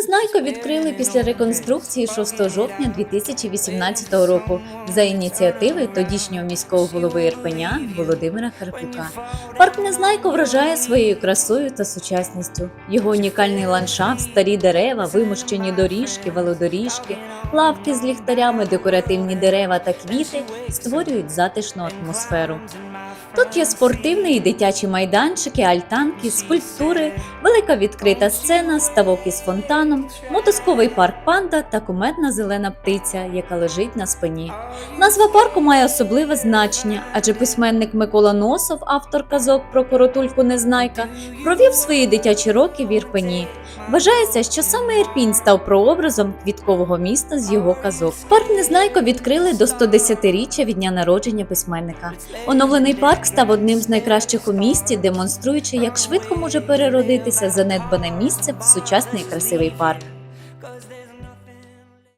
Незнайко відкрили після реконструкції 6 жовтня 2018 року за ініціативи тодішнього міського голови Ірпеня Володимира Карпюка. Парк Незнайко вражає своєю красою та сучасністю. Його унікальний ландшафт, старі дерева, вимощені доріжки, велодоріжки, лавки з ліхтарями, декоративні дерева та квіти створюють затишну атмосферу. Тут є спортивний і дитячі майданчики, альтанки, скульптури, велика відкрита сцена, ставок із фонтаном, мотузковий парк панда та кумедна зелена птиця, яка лежить на спині. Назва парку має особливе значення, адже письменник Микола Носов, автор казок про коротульку Незнайка, провів свої дитячі роки в Ірпені. Вважається, що саме Ірпінь став прообразом квіткового міста з його казок. Парк Незнайко відкрили до 110-річчя від дня народження письменника. Оновлений парк став одним з найкращих у місті, демонструючи, як швидко може переродитися занедбане місце в сучасний красивий парк.